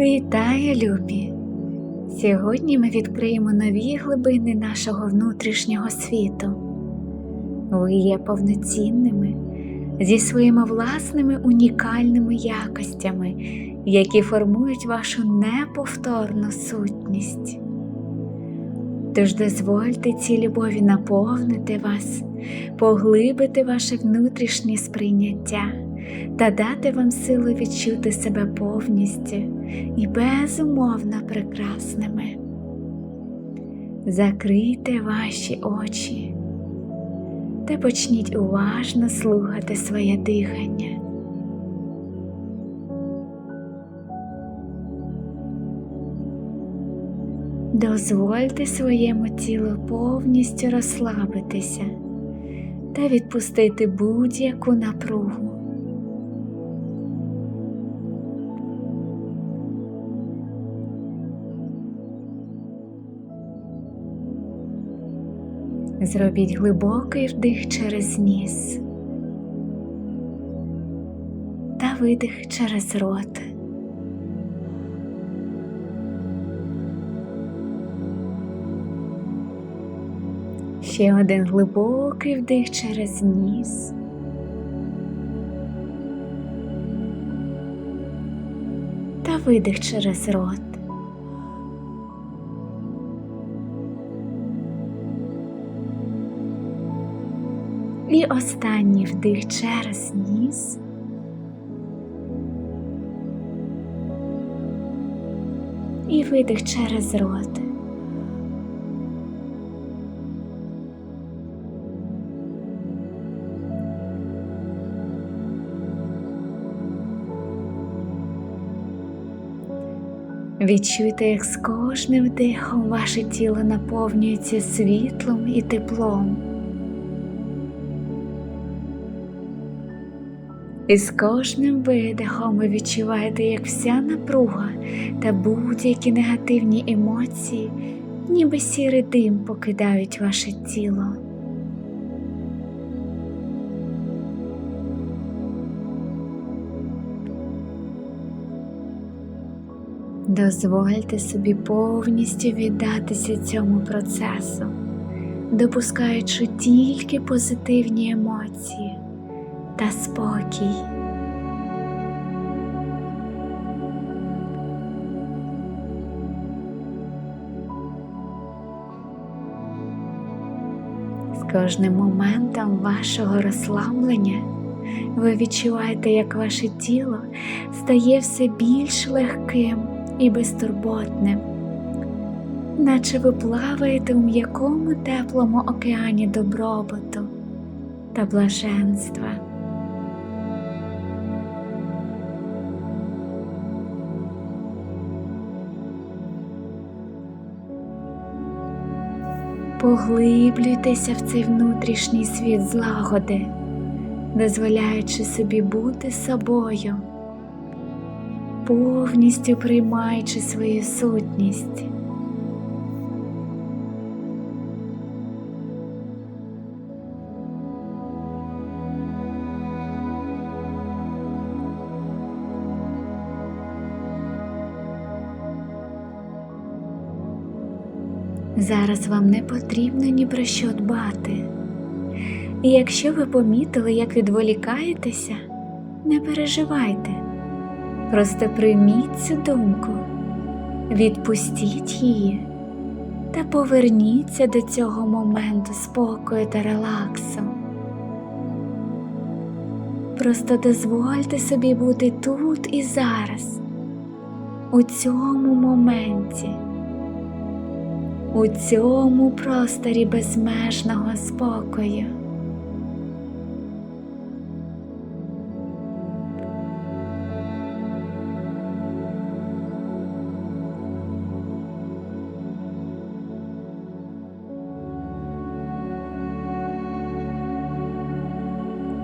Вітаю, любі! Сьогодні ми відкриємо нові глибини нашого внутрішнього світу. Ви є повноцінними зі своїми власними унікальними якостями, які формують вашу неповторну сутність. Тож дозвольте цій любові наповнити вас, поглибити ваше внутрішнє сприйняття та дати вам силу відчути себе повністю і безумовно прекрасними. Закрийте ваші очі та почніть уважно слухати своє дихання. Дозвольте своєму тілу повністю розслабитися та відпустити будь-яку напругу. Зробіть глибокий вдих через ніс та видих через рот. Ще один глибокий вдих через ніс. Та видих через рот. І останній вдих через ніс. І видих через рот. Відчуйте, як з кожним вдихом ваше тіло наповнюється світлом і теплом. І з кожним видихом ви відчуваєте, як вся напруга та будь-які негативні емоції, ніби сірий дим покидають ваше тіло. Дозвольте собі повністю віддатися цьому процесу, допускаючи тільки позитивні емоції та спокій. З кожним моментом вашого розслаблення ви відчуваєте, як ваше тіло стає все більш легким і безтурботним, наче ви плаваєте у м'якому теплому океані добробуту та блаженства. Поглиблюйтеся в цей внутрішній світ злагоди, дозволяючи собі бути собою, повністю приймаючи свою сутність. Зараз вам не потрібно ні про що дбати. І якщо ви помітили, як відволікаєтеся, не переживайте, просто прийміть цю думку, відпустіть її та поверніться до цього моменту спокою та релаксу. Просто дозвольте собі бути тут і зараз, у цьому моменті у цьому просторі безмежного спокою.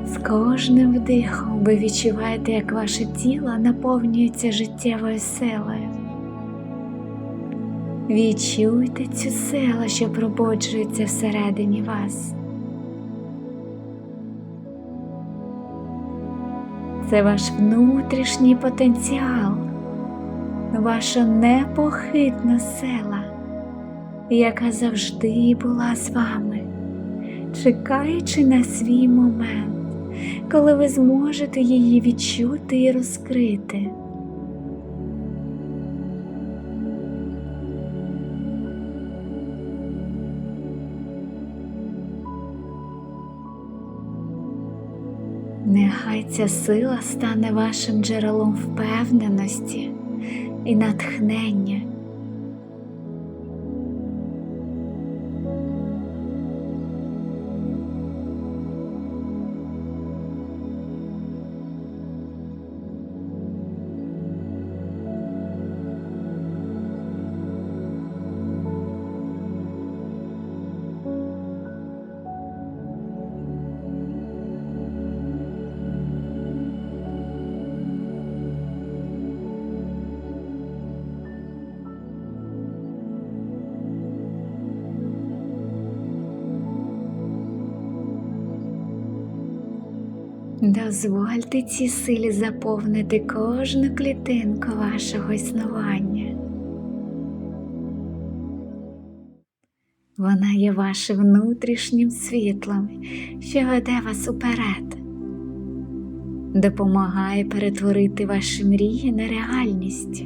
З кожним вдихом ви відчуваєте, як ваше тіло наповнюється життєвою силою. Відчуйте цю силу, що пробуджується всередині вас. Це ваш внутрішній потенціал, ваша непохитна сила, яка завжди була з вами, чекаючи на свій момент, коли ви зможете її відчути і розкрити. Ця сила стане вашим джерелом впевненості і натхнення. Дозвольте цій силі заповнити кожну клітинку вашого існування. Вона є вашим внутрішнім світлом, що веде вас уперед, допомагає перетворити ваші мрії на реальність,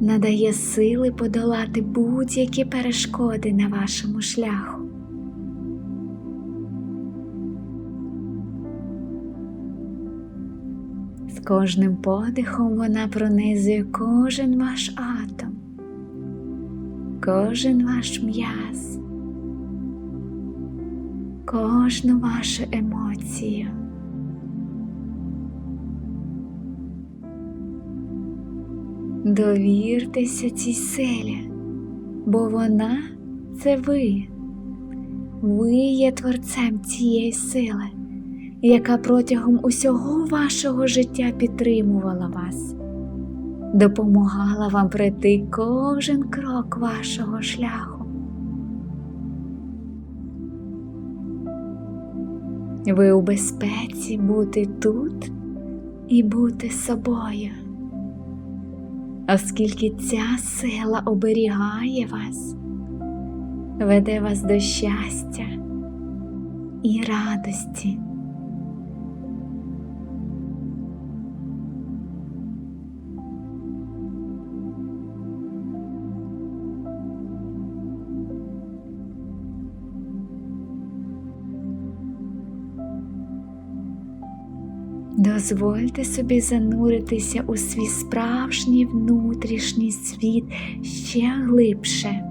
надає сили подолати будь-які перешкоди на вашому шляху. Кожним подихом вона пронизує кожен ваш атом, кожен ваш м'яз, кожну вашу емоцію. Довіртеся цій силі, бо вона це ви. Ви є творцем цієї сили яка протягом усього вашого життя підтримувала вас, допомагала вам пройти кожен крок вашого шляху. Ви у безпеці бути тут і бути собою, оскільки ця сила оберігає вас, веде вас до щастя і радості. Дозвольте собі зануритися у свій справжній внутрішній світ ще глибше.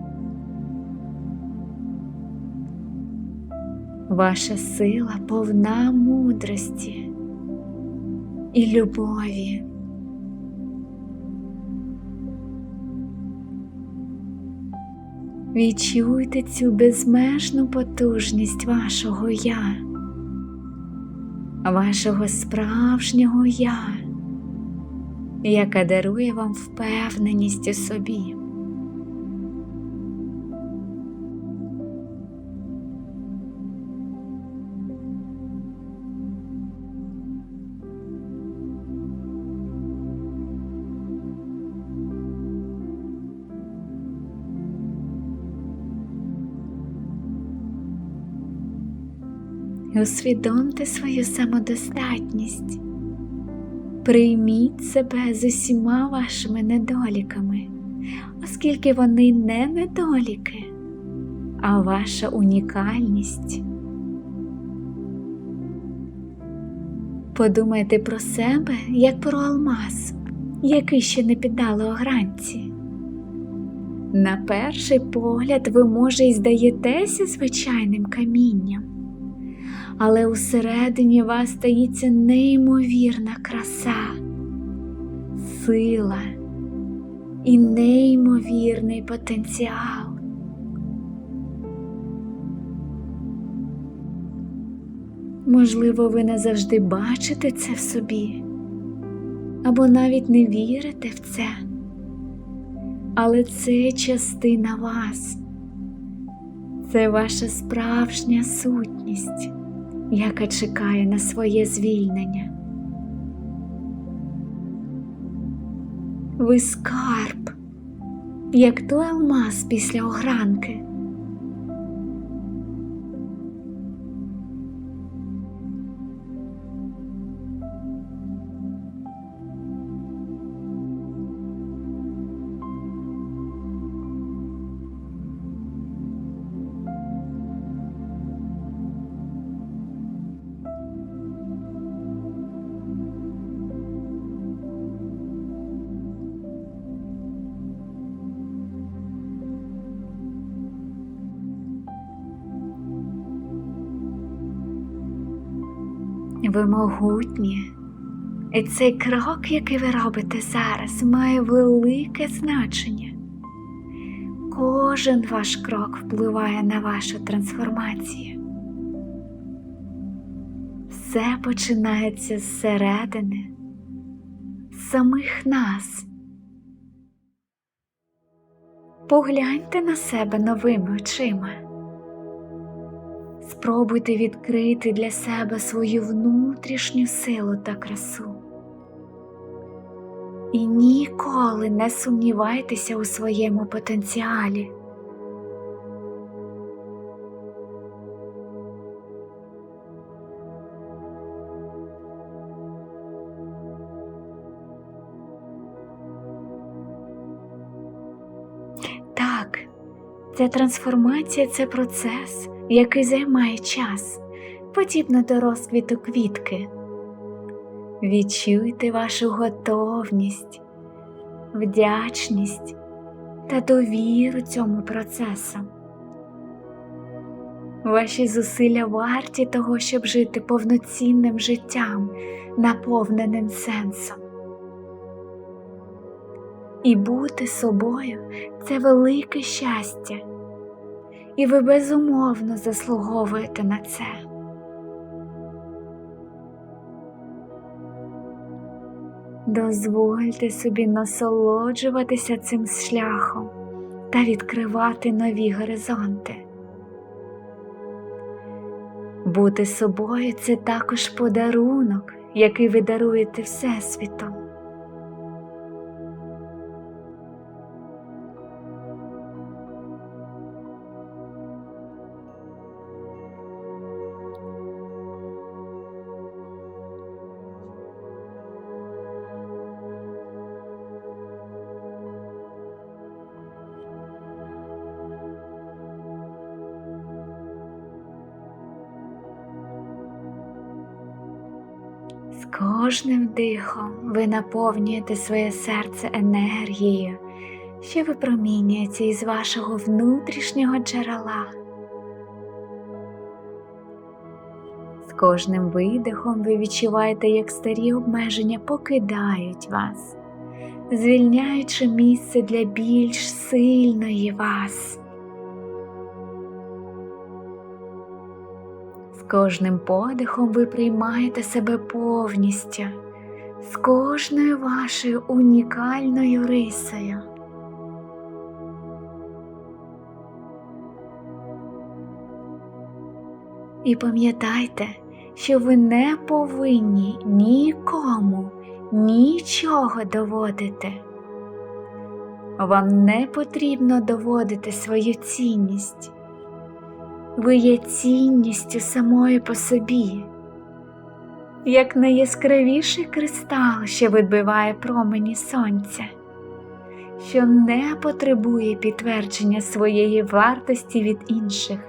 Ваша сила повна мудрості і любові. Відчуйте цю безмежну потужність вашого я вашого справжнього я, яка дарує вам впевненість у собі. І усвідомте свою самодостатність. Прийміть себе з усіма вашими недоліками, оскільки вони не недоліки, а ваша унікальність. Подумайте про себе як про алмаз, який ще не піддали огранці. На перший погляд ви, може, й здаєтеся звичайним камінням але усередині вас стається неймовірна краса, сила і неймовірний потенціал. Можливо, ви не завжди бачите це в собі, або навіть не вірите в це, але це частина вас, це ваша справжня сутність яка чекає на своє звільнення. Ви скарб, як той алмаз після огранки. Ви могутні, і цей крок, який ви робите зараз, має велике значення. Кожен ваш крок впливає на вашу трансформацію. Все починається зсередини, самих нас. Погляньте на себе новими очима. Спробуйте відкрити для себе свою внутрішню силу та красу. І ніколи не сумнівайтеся у своєму потенціалі. Так, ця трансформація це процес, який займає час, подібно до розквіту квітки. Відчуйте вашу готовність, вдячність та довіру цьому процесу. Ваші зусилля варті того, щоб жити повноцінним життям, наповненим сенсом. І бути собою це велике щастя, і ви безумовно заслуговуєте на це. Дозвольте собі насолоджуватися цим шляхом та відкривати нові горизонти. Бути собою це також подарунок, який ви даруєте Всесвіту. Кожним дихом ви наповнюєте своє серце енергією, що випромінюється із вашого внутрішнього джерела. З кожним видихом ви відчуваєте, як старі обмеження покидають вас, звільняючи місце для більш сильної вас. Кожним подихом ви приймаєте себе повністю, з кожною вашою унікальною рисою. І пам'ятайте, що ви не повинні нікому нічого доводити. Вам не потрібно доводити свою цінність. Ви є цінністю самої по собі, як найяскравіший кристал, що відбиває промені сонця, що не потребує підтвердження своєї вартості від інших.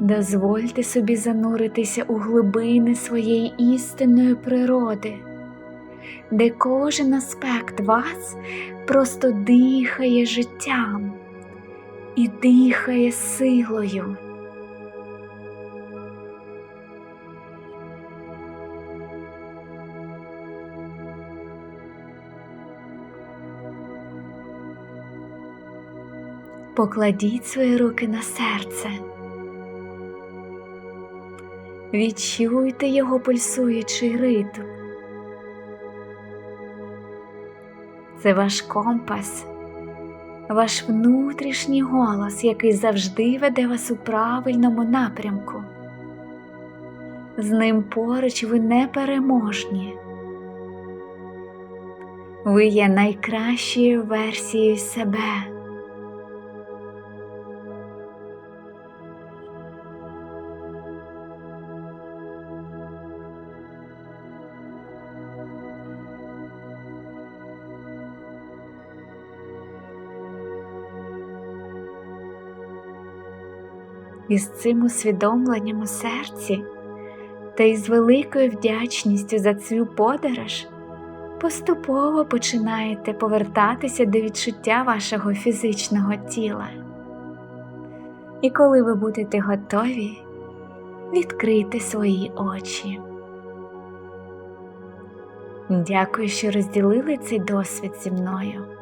Дозвольте собі зануритися у глибини своєї істинної природи, де кожен аспект вас просто дихає життям і дихає силою. Покладіть свої руки на серце. Відчуйте його пульсуючий ритм. Це ваш компас, ваш внутрішній голос, який завжди веде вас у правильному напрямку. З ним поруч ви непереможні. Ви є найкращою версією себе. І з цим усвідомленням у серці та із великою вдячністю за цю подорож поступово починаєте повертатися до відчуття вашого фізичного тіла. І коли ви будете готові, відкрийте свої очі. Дякую, що розділили цей досвід зі мною.